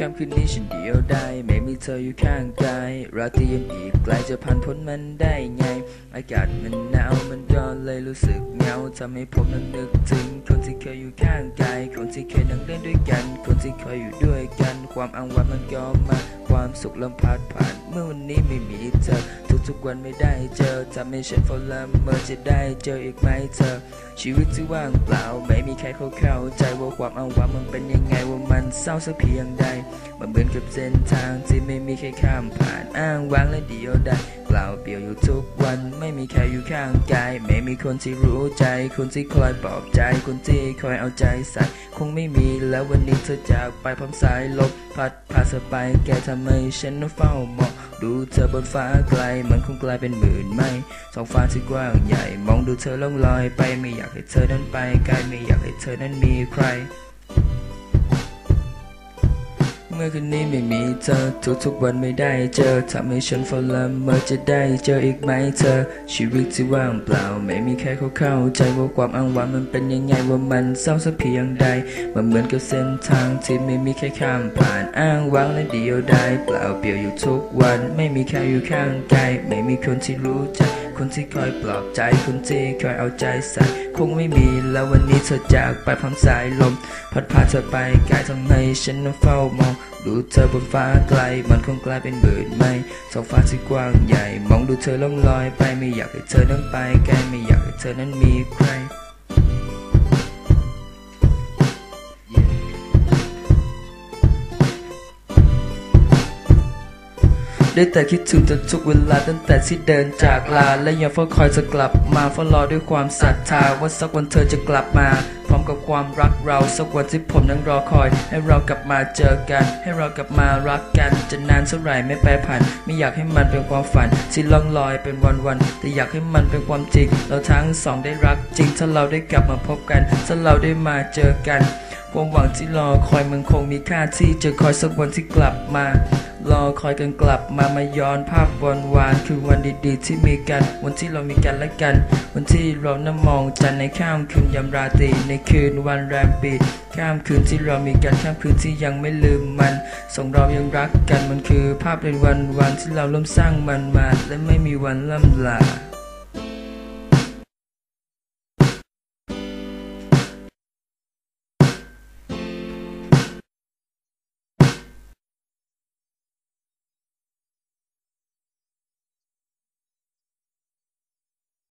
ค่ำคืนนี้ฉันเดียวได้ ไม่มีเธออยู่ข้างกายราตรียังอีกไกลจะผ่านพ้นมันได้ไง อากาศมันหนาวมันก็เลยรู้สึกเหงาทำให้ผมนั้นนึกถึงคนที่เคยอยู่ข้างกายคนที่เคย เล่นด้วยกัน คนที่เคยอยู่ด้วยกัน ความอ้างว้างมันก็มา ความสุขลมพัดผ่าน เมื่อวันนี้ไม่มีเธอ ทุกๆวันไม่ได้เจอทำให้ฉันเฝ้าละเมื่อจะได้เจออีกไหมเธอ ชีวิตที่ว่างเปล่า ไม่มีใครเขาเข้าใจว่าความอ้างว้างมันเป็นยังไงว่ามันเศร้าสักเพียงใด มันเหมือนกับเส้นทางที่ไม่มีใครข้ามผ่านอ้างว้างและเดียวดายเปล่าเปลี่ยวอยู่ทุกวันไม่มีใครอยู่ข้างกาย ไม่มีคนที่รู้ใจ คนที่คอยปลอบใจ คนที่คอยเอาใจใส่คงไม่มีแล้ววันนี้เธอจากไปพร้อมสายลมพัดพาเธอไปแกทำไมฉันนั่งเฝ้ามองดูเธอบนฟ้าไกลมันคงกลายเป็นหมื่นไม้ท้องฟ้าที่กว้างใหญ่ มองดูเธอล่องลอยไปไม่อยากให้เธอนั้นไปไกลไม่อยากให้เธอนั้นมีใคร เมื่อคืนนี้ไม่มีเธอทุกๆวันไม่ได้เจอทำให้ฉันเฝ้าละเมอจะได้เจออีกไหมเธอ ชีวิตที่ว่างเปล่า ไม่มีใครเขาเข้าใจว่าความอ้างว้างมันเป็นยังไงว่ามันเศร้าสักเพียงใด มันเหมือนกับเส้นทางที่ไม่มีใครข้ามผ่านอ้างว้างและเดียวดายเปล่าเปลี่ยวอยู่ทุกวัน ไม่มีใครอยู่ข้างกายไม่มีคนที่รู้ใจ คนที่คอยปลอบใจคนที่คอยเอาใจใส่ คงไม่มีแล้ววันนี้เธอจากไปพร้อมสายลม พัดพาเธอไปไกลทำให้ฉันนั้นเฝ้ามอง ดูเธอบนฟ้าไกล มันคงกลายเป็นเบิดไม่ท้องฟ้าที่กว้างใหญ่ มองดูเธอล่องลอยไปไม่อยากให้เธอนั้นไปไกลไม่อยากให้เธอนั้นมีใคร ได้แต่คิดถึงเธอทุกเวลาตั้งแต่ที่เดินจากลา และยังเฝ้าคอยเธอกลับมาเฝ้ารอด้วยความศรัทธาว่าสักวันเธอจะกลับมา พร้อมกับความรักเราสักวันที่ผมนั้นรอคอย ให้เรากลับมาเจอกัน ให้เรากลับมารักกันจะนานเท่าไหร่ไม่แปรผัน ไม่อยากให้มันเป็นความฝันที่ล่องลอยเป็นวันๆแต่อยากให้มันเป็นความจริง เราทั้งสองได้รักจริงถ้าเราได้กลับมาพบกันถ้าเราได้มาเจอกันความหวังที่รอคอยมันคงมีค่าที่จะคอยสักวันที่กลับมา รอคอยกันกลับมามาย้อนภาพวันวานคือวันดีๆ ที่มีกัน วันที่เรามีกันและกัน วันที่เรานั้นมองจันในข้ามคืนยามราตรีในคืนวันแรมปีข้ามคืนที่เรามีกันข้ามคืนที่ยังไม่ลืมมันส่งเรายังรักกันมันคือภาพในวันวันที่เราเริ่มสร้างมันมาและไม่มีวันล่ำลา